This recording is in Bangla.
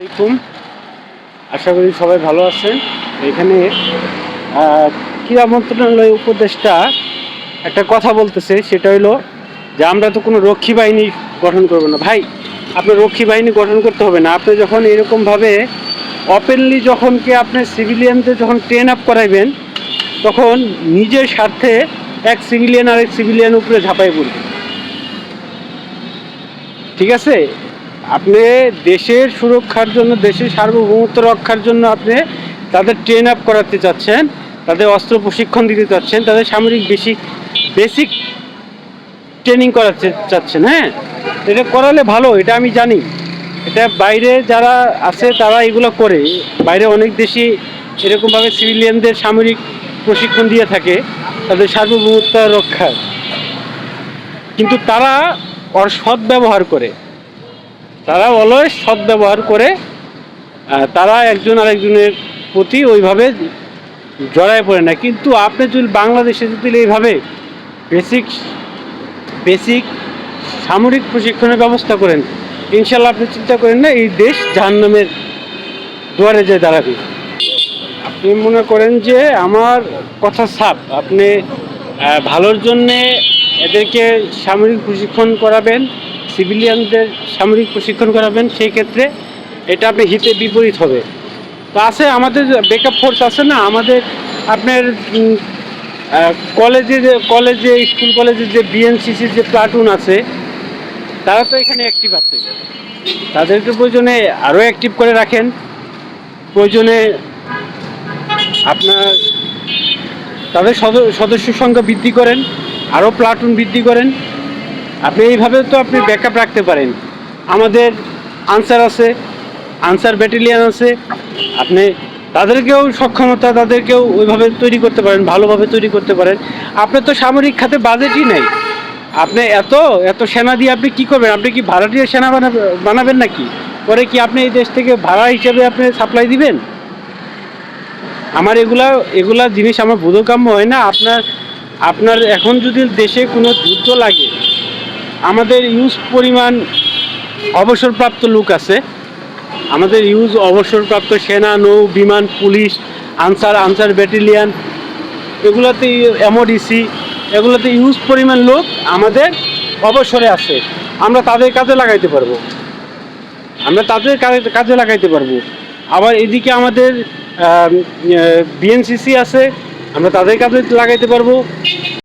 আলাইকুম। আশা করি সবাই ভালো আছেন। এখানে ক্রীড়া মন্ত্রণালয় উপদেষ্টা একটা কথা বলতেছে, সেটা হলো যে আমরা তো কোনো রক্ষী বাহিনী গঠন করব না। ভাই, আপনার রক্ষী বাহিনী গঠন করতে হবে না। আপনি যখন এরকমভাবে ওপেনলি যখন কি আপনি সিভিলিয়ানদের যখন ট্রেন আপ করাইবেন, তখন নিজের স্বার্থে এক সিভিলিয়ান আর এক সিভিলিয়ান উপরে ঝাঁপাই পড়বে। ঠিক আছে? আপনি দেশের সুরক্ষার জন্য, দেশের সার্বভৌমত্ব রক্ষার জন্য আপনি তাদের ট্রেন আপ করাতে চাচ্ছেন, তাদের অস্ত্র প্রশিক্ষণ দিতে চাচ্ছেন, তাদের সামরিক বেসিক বেসিক ট্রেনিং করাতে চাচ্ছেন হ্যাঁ? এটা করালে ভালো, এটা আমি জানি। এটা বাইরে যারা আছে তারা এগুলো করে। বাইরে অনেক দেশই এরকমভাবে সিভিলিয়ানদের সামরিক প্রশিক্ষণ দিয়ে থাকে, তাদের সার্বভৌমত্ব রক্ষার। কিন্তু তারা ওর সৎ ব্যবহার করে। তারা অলওয়েজ সৎ ব্যবহার করে তারা একজন আরেকজনের প্রতি ওইভাবে জড়ায় পড়ে না। কিন্তু আপনি যদি বাংলাদেশে যদি এইভাবে বেসিক বেসিক সামরিক প্রশিক্ষণের ব্যবস্থা করেন, ইনশাল্লাহ আপনি চিন্তা করেন না, এই দেশ জাহান্নামের দুয়ারে যে দাঁড়াবে। আপনি মনে করেন যে আমার কথা সাপ আপনি ভালোর জন্যে এদেরকে সামরিক প্রশিক্ষণ করাবেন সিভিলিয়ানদের সামরিক প্রশিক্ষণ করাবেন, সেই ক্ষেত্রে এটা আপনি হিতে বিপরীত হবে। তো আছে আমাদের বেকআপ ফোর্স আছে না, আমাদের আপনার কলেজে যে কলেজে স্কুল কলেজে যে বিএনসিসির যে প্লাটুন আছে, তারা তো এখানে অ্যাক্টিভ আছে। তাদেরকে প্রয়োজনে আরও অ্যাক্টিভ করে রাখেন। প্রয়োজনে আপনার তাদের সদ- সদস্য সংখ্যা বৃদ্ধি করেন, আরও প্লাটুন বৃদ্ধি করেন। আপনি এইভাবে তো আপনি ব্যাকআপ রাখতে পারেন। আমাদের আনসার আছে আনসার ব্যাটালিয়ান আছে। আপনি তাদেরকেও সক্ষমতা, তাদেরকেও ওইভাবে তৈরি করতে পারেন, ভালোভাবে তৈরি করতে পারেন। আপনার তো সামরিক খাতে বাজেটই নেই। আপনি এত এত সেনা দিয়ে আপনি কি করবেন? আপনি কি ভাড়াটিয়া সেনা বানাবে বানাবেন নাকি? পরে কি আপনি এই দেশ থেকে ভাড়া হিসেবে আপনি সাপ্লাই দিবেন? আমার এগুলা এগুলা জিনিস আমার বোধকাম্য হয় না। আপনার আপনার এখন যদি দেশে কোনো যুদ্ধ লাগে আমাদের ইউজ পরিমাণ অবসরপ্রাপ্ত লোক আছে। আমাদের ইউজ অবসরপ্রাপ্ত সেনা, নৌ, বিমান, পুলিশ, আনসার আনসার ব্যাটালিয়ান এগুলোতে এমওডিসি এগুলোতে ইউজ পরিমাণ লোক আমাদের অবসরে আছে। আমরা তাদের কাজে লাগাইতে পারব। আমরা তাদের কাজে- লাগাইতে পারব। আবার এদিকে আমাদের বিএনসিসি আছে, আমরা তাদের কাজে লাগাইতে পারব।